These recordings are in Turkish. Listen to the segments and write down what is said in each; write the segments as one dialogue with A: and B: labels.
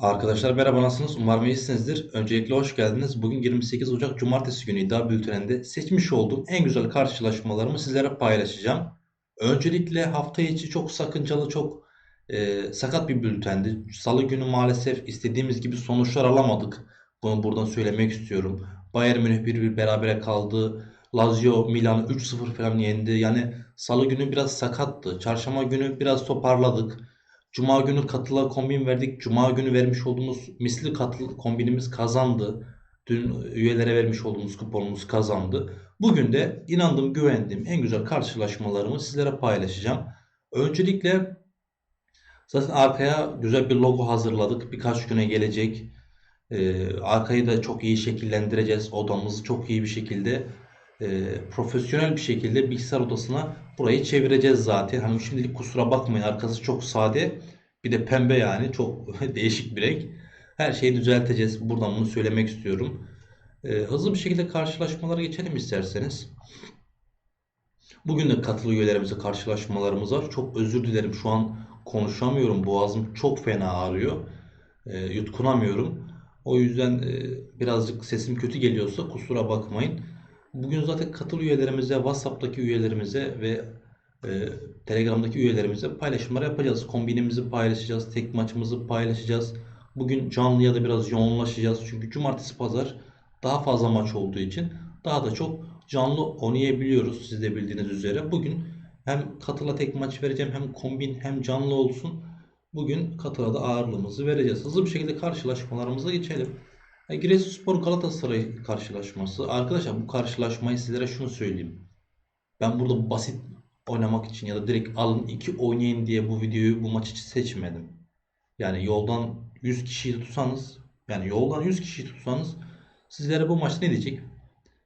A: Arkadaşlar merhaba nasılsınız? Umarım iyisinizdir. Öncelikle hoş geldiniz. Bugün 28 Ocak Cumartesi günü iddia bülteninde seçmiş olduğum en güzel karşılaşmalarımı sizlere paylaşacağım. Öncelikle hafta içi çok sakıncalı, çok e, sakat bir bültendi. Salı günü maalesef istediğimiz gibi sonuçlar alamadık. Bunu buradan söylemek istiyorum. Bayern Münih 1-1 berabere kaldı. Lazio Milan'ı 3-0 falan yendi. Yani salı günü biraz sakattı. Çarşamba günü biraz toparladık. Cuma günü katıla kombin verdik. Cuma günü vermiş olduğumuz misli katıl kombinimiz kazandı. Dün üyelere vermiş olduğumuz kuponumuz kazandı. Bugün de inandığım, güvendiğim en güzel karşılaşmalarımı sizlere paylaşacağım. Öncelikle zaten arkaya güzel bir logo hazırladık. Birkaç güne gelecek. Ee, arkayı da çok iyi şekillendireceğiz. Odamızı çok iyi bir şekilde e, profesyonel bir şekilde bilgisayar odasına burayı çevireceğiz zaten. Hani şimdilik kusura bakmayın arkası çok sade. Bir de pembe yani çok değişik bir renk. Her şeyi düzelteceğiz. Buradan bunu söylemek istiyorum. Ee, hızlı bir şekilde karşılaşmalara geçelim isterseniz. Bugün de katılı üyelerimize karşılaşmalarımız var. Çok özür dilerim şu an konuşamıyorum. Boğazım çok fena ağrıyor. Ee, yutkunamıyorum. O yüzden e, birazcık sesim kötü geliyorsa kusura bakmayın. Bugün zaten katıl üyelerimize, WhatsApp'taki üyelerimize ve e, Telegram'daki üyelerimize paylaşımlar yapacağız. Kombinimizi paylaşacağız, tek maçımızı paylaşacağız. Bugün canlıya da biraz yoğunlaşacağız. Çünkü cumartesi pazar daha fazla maç olduğu için daha da çok canlı oynayabiliyoruz siz de bildiğiniz üzere. Bugün hem katıla tek maç vereceğim hem kombin hem canlı olsun. Bugün katıla da ağırlığımızı vereceğiz. Hızlı bir şekilde karşılaşmalarımıza geçelim. Giresunspor Galatasaray karşılaşması. Arkadaşlar bu karşılaşmayı sizlere şunu söyleyeyim. Ben burada basit oynamak için ya da direkt alın iki oynayın diye bu videoyu bu maç için seçmedim. Yani yoldan 100 kişiyi tutsanız yani yoldan 100 kişiyi tutsanız sizlere bu maç ne diyecek?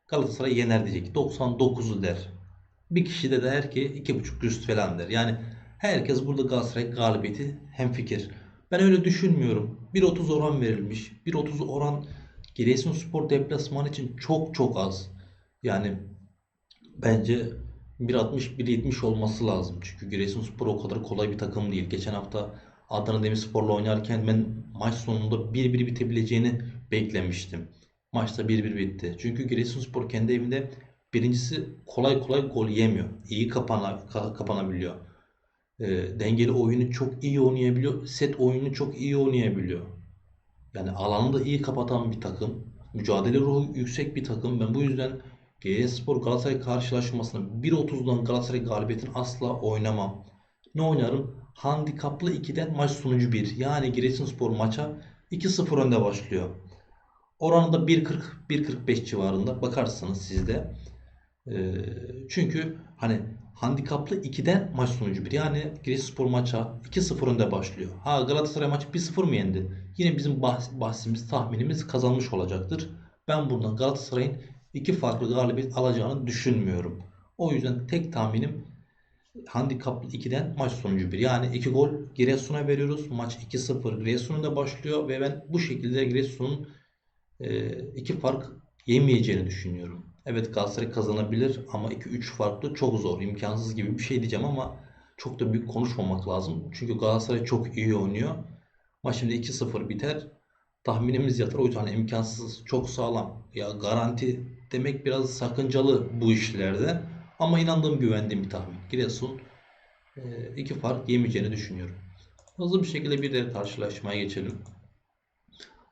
A: Galatasaray yener diyecek. 99'u der. Bir kişi de der ki 2.5 üst falan der. Yani herkes burada Galatasaray galibiyeti hemfikir. Ben öyle düşünmüyorum. 1.30 oran verilmiş. 1.30 oran Giresunspor deplasman için çok çok az. Yani bence 1.60 1.70 olması lazım. Çünkü Giresunspor o kadar kolay bir takım değil. Geçen hafta Adana Demirspor'la oynarken ben maç sonunda 1-1 bitebileceğini beklemiştim. Maçta 1-1 bitti. Çünkü Giresunspor kendi evinde birincisi kolay kolay gol yemiyor. İyi kapana, ka- kapanabiliyor. E, dengeli oyunu çok iyi oynayabiliyor. Set oyunu çok iyi oynayabiliyor. Yani alanı da iyi kapatan bir takım. Mücadele ruhu yüksek bir takım. Ben bu yüzden Giresunspor Galatasaray karşılaşmasını 1.30'dan Galatasaray galibiyetini asla oynamam. Ne oynarım? Handikaplı 2'den maç sonucu 1. Yani Giresunspor maça 2-0 önde başlıyor. Oranı da 1.40 1.45 civarında bakarsanız sizde. Ee, çünkü hani handikaplı 2'den maç sonucu 1. Yani Giresunspor maça 2-0 önde başlıyor. Ha Galatasaray maçı 1-0 mı yendi? Yine bizim bahs bahsimiz, tahminimiz kazanmış olacaktır. Ben bundan Galatasaray'ın iki farklı galibiyet alacağını düşünmüyorum. O yüzden tek tahminim handikaplı 2'den maç sonucu 1. Yani 2 gol Giresun'a veriyoruz. Maç 2-0 Giresun'da başlıyor ve ben bu şekilde Giresun'un e, iki fark yemeyeceğini düşünüyorum. Evet Galatasaray kazanabilir ama 2-3 farklı çok zor, imkansız gibi bir şey diyeceğim ama çok da büyük konuşmamak lazım. Çünkü Galatasaray çok iyi oynuyor. Maç şimdi 2-0 biter. Tahminimiz yatar. O yüzden imkansız, çok sağlam. Ya garanti demek biraz sakıncalı bu işlerde. Ama inandığım, güvendiğim bir tahmin. Giresun e, iki fark yemeyeceğini düşünüyorum. Hızlı bir şekilde bir de karşılaşmaya geçelim.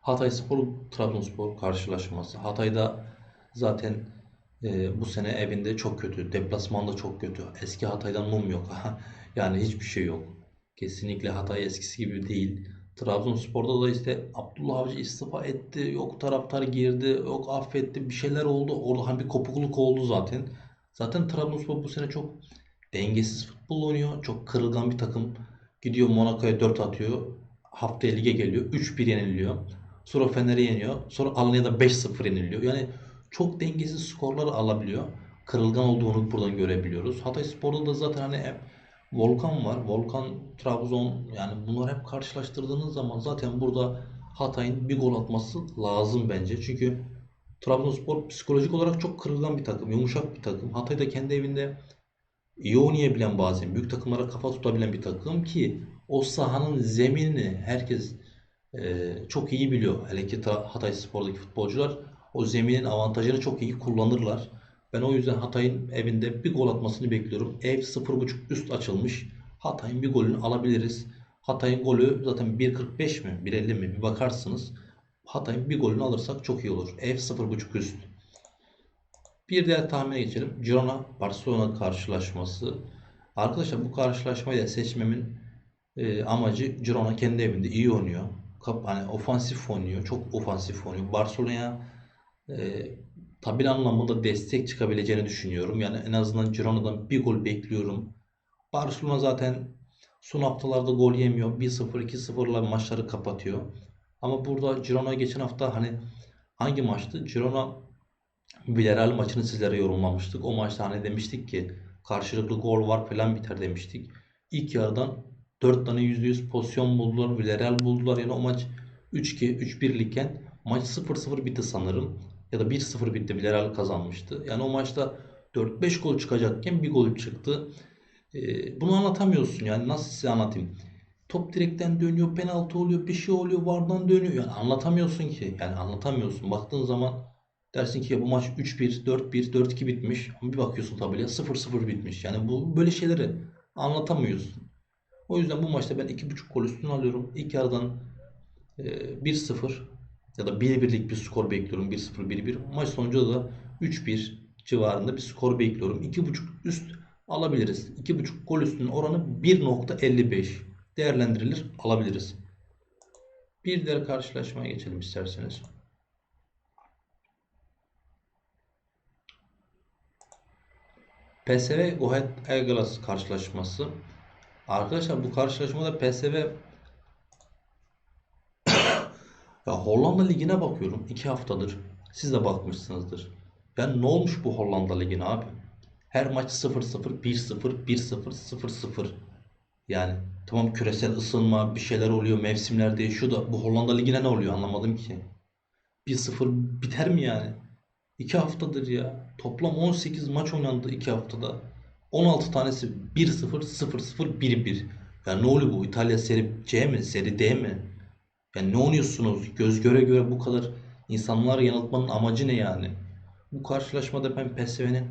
A: Hatayspor Trabzonspor karşılaşması. Hatay'da zaten e, bu sene evinde çok kötü. Deplasmanda çok kötü. Eski Hatay'dan mum yok. yani hiçbir şey yok. Kesinlikle Hatay eskisi gibi değil. Trabzonspor'da da işte Abdullah Avcı istifa etti. Yok taraftar girdi. Yok affetti. Bir şeyler oldu. Orada hani bir kopukluk oldu zaten. Zaten Trabzonspor bu sene çok dengesiz futbol oynuyor. Çok kırılgan bir takım. Gidiyor Monaco'ya 4 atıyor. Haftaya lige geliyor. 3-1 yeniliyor. Sonra Fener'i yeniyor. Sonra Alanya'da 5-0 yeniliyor. Yani çok dengesiz skorlar alabiliyor. Kırılgan olduğunu buradan görebiliyoruz. Hatayspor'da da zaten hani hep Volkan var. Volkan, Trabzon yani bunlar hep karşılaştırdığınız zaman zaten burada Hatay'ın bir gol atması lazım bence. Çünkü Trabzonspor psikolojik olarak çok kırılgan bir takım, yumuşak bir takım. Hatay da kendi evinde iyi oynayabilen bazen büyük takımlara kafa tutabilen bir takım ki o sahanın zeminini herkes e, çok iyi biliyor. Hele ki Ta- Hatay Spor'daki futbolcular o zeminin avantajını çok iyi kullanırlar. Ben o yüzden Hatay'ın evinde bir gol atmasını bekliyorum. Ev 0.5 üst açılmış. Hatay'ın bir golünü alabiliriz. Hatay'ın golü zaten 1.45 mi 1.50 mi bir bakarsınız. Hatay'ın bir golünü alırsak çok iyi olur. Ev 0.5 üst. Bir diğer tahmine geçelim. Girona Barcelona karşılaşması. Arkadaşlar bu karşılaşmayı da seçmemin e, amacı Girona kendi evinde iyi oynuyor. Kap, hani ofansif oynuyor. Çok ofansif oynuyor. Barcelona'ya e, tabel anlamında destek çıkabileceğini düşünüyorum. Yani en azından Girona'dan bir gol bekliyorum. Barcelona zaten son haftalarda gol yemiyor. 1-0, 2-0'la maçları kapatıyor. Ama burada Girona geçen hafta hani hangi maçtı? Girona Villarreal maçını sizlere yorumlamıştık. O maçta hani demiştik ki karşılıklı gol var falan biter demiştik. İlk yarıdan 4 tane %100 pozisyon buldular. Villarreal buldular. Yani o maç 3-2, 3-1 iken maç 0-0 bitti sanırım. Ya da 1-0 bitti. Villarreal kazanmıştı. Yani o maçta 4-5 gol çıkacakken bir gol çıktı. Ee, bunu anlatamıyorsun yani nasıl size anlatayım? Top direkten dönüyor, penaltı oluyor, bir şey oluyor, vardan dönüyor. Yani anlatamıyorsun ki. Yani anlatamıyorsun. Baktığın zaman dersin ki ya bu maç 3-1, 4-1, 4-2 bitmiş. Ama bir bakıyorsun tabelaya 0-0 bitmiş. Yani bu böyle şeyleri anlatamıyorsun. O yüzden bu maçta ben 2.5 gol üstüne alıyorum. İlk yarıdan e, 1-0 ya da 1-1'lik bir skor bekliyorum. 1-0, 1-1. Maç sonucu da 3-1 civarında bir skor bekliyorum. 2.5 üst alabiliriz. 2.5 gol üstünün oranı 1.55 değerlendirilir alabiliriz. Bir diğer karşılaşmaya geçelim isterseniz. PSV Gohet Elglas karşılaşması. Arkadaşlar bu karşılaşmada PSV ya Hollanda Ligi'ne bakıyorum 2 haftadır. Siz de bakmışsınızdır. Yani ne olmuş bu Hollanda Ligi'ne abi? Her maç 0-0, 1-0, 1-0, 0-0. Yani tamam küresel ısınma bir şeyler oluyor, mevsimler değişiyor da bu Hollanda Ligi'ne ne oluyor anlamadım ki. 1-0 biter mi yani? 2 haftadır ya. Toplam 18 maç oynandı 2 haftada. 16 tanesi 1-0, 0-0, 1-1. Ya ne oluyor bu? İtalya Seri C mi? Seri D mi? Yani ne oynuyorsunuz? Göz göre göre bu kadar insanları yanıltmanın amacı ne yani? Bu karşılaşmada ben PSV'nin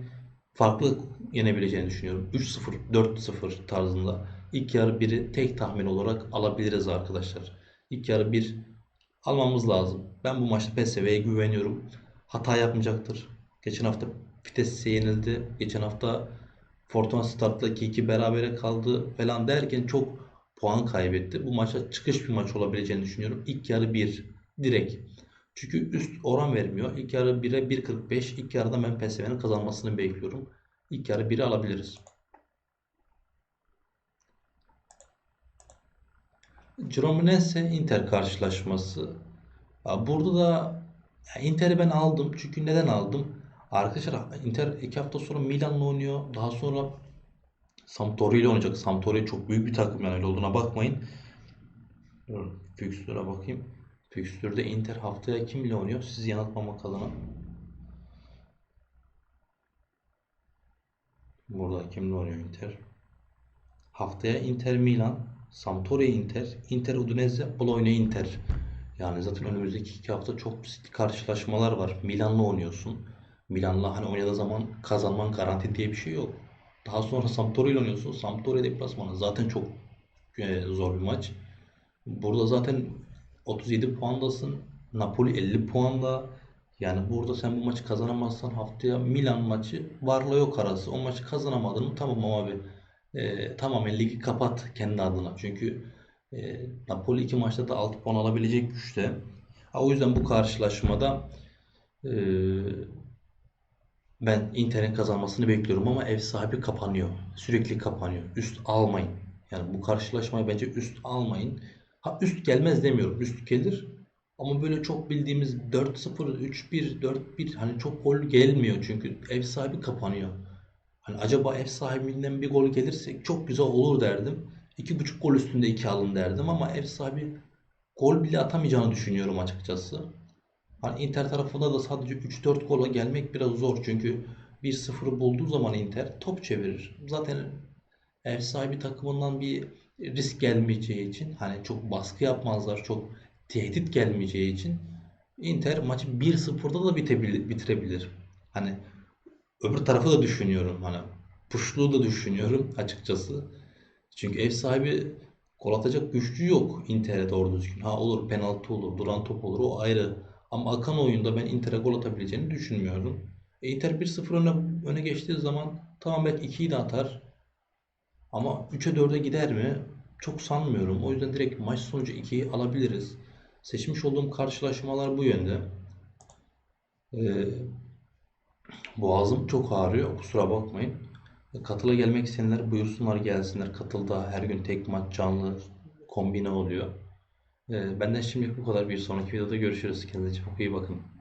A: farklı yenebileceğini düşünüyorum. 3-0, 4-0 tarzında. İlk yarı biri tek tahmin olarak alabiliriz arkadaşlar. İlk yarı bir almamız lazım. Ben bu maçta PSV'ye güveniyorum. Hata yapmayacaktır. Geçen hafta Vitesse yenildi. Geçen hafta Fortuna Start'la 2-2 berabere kaldı falan derken çok puan kaybetti. Bu maça çıkış bir maç olabileceğini düşünüyorum. İlk yarı 1 direkt. Çünkü üst oran vermiyor. İlk yarı 1'e 1.45. İlk yarıda ben PSV'nin kazanmasını bekliyorum. İlk yarı 1'i alabiliriz. Cremonese Inter karşılaşması. Burada da Inter'i ben aldım. Çünkü neden aldım? Arkadaşlar Inter 2 hafta sonra Milan'la oynuyor. Daha sonra Sampdoria ile oynayacak. Sampdoria çok büyük bir takım yani öyle olduğuna bakmayın. Fixture'a bakayım. Fixture'da Inter haftaya kimle oynuyor? Sizi yanıltmamak adına. Burada kimle oynuyor Inter? Haftaya Inter Milan, Sampdoria Inter, Inter Udinese, Bologna Inter. Yani zaten önümüzdeki iki hafta çok basit karşılaşmalar var. Milan'la oynuyorsun. Milan'la hani oynadığı zaman kazanman garanti diye bir şey yok. Daha sonra Sampdoria ile oynuyorsun. Sampdoria deplasmanı zaten çok e, zor bir maç. Burada zaten 37 puandasın. Napoli 50 puanda. Yani burada sen bu maçı kazanamazsan haftaya Milan maçı varla yok arası. O maçı kazanamadın mı tamam abi. E, tamamen ligi kapat kendi adına. Çünkü e, Napoli iki maçta da 6 puan alabilecek güçte. O yüzden bu karşılaşmada e, ben Inter'in kazanmasını bekliyorum ama ev sahibi kapanıyor. Sürekli kapanıyor. Üst almayın. Yani bu karşılaşmayı bence üst almayın. Ha üst gelmez demiyorum. Üst gelir. Ama böyle çok bildiğimiz 4-0, 3-1, 4-1 hani çok gol gelmiyor çünkü ev sahibi kapanıyor. Hani acaba ev sahibinden bir gol gelirse çok güzel olur derdim. 2.5 gol üstünde 2 alın derdim ama ev sahibi gol bile atamayacağını düşünüyorum açıkçası. Hani Inter tarafında da sadece 3-4 gola gelmek biraz zor. Çünkü 1-0'ı bulduğu zaman Inter top çevirir. Zaten ev sahibi takımından bir risk gelmeyeceği için hani çok baskı yapmazlar. Çok tehdit gelmeyeceği için Inter maçı 1-0'da da bitirebilir. Hani öbür tarafı da düşünüyorum. Hani puşluğu da düşünüyorum açıkçası. Çünkü ev sahibi gol atacak güçlü yok Inter'e doğru düzgün. Ha olur penaltı olur, duran top olur o ayrı. Ama akan oyunda ben Inter'e gol atabileceğini düşünmüyorum. E, Inter 1-0 öne, öne geçtiği zaman tamam belki 2'yi de atar. Ama 3'e 4'e gider mi? Çok sanmıyorum. O yüzden direkt maç sonucu 2'yi alabiliriz. Seçmiş olduğum karşılaşmalar bu yönde. Ee, boğazım çok ağrıyor. Kusura bakmayın. Katıla gelmek isteyenler buyursunlar gelsinler. Katılda her gün tek maç canlı kombine oluyor. Ee, benden şimdi bu kadar. Bir sonraki videoda görüşürüz. Kendinize çok iyi bakın.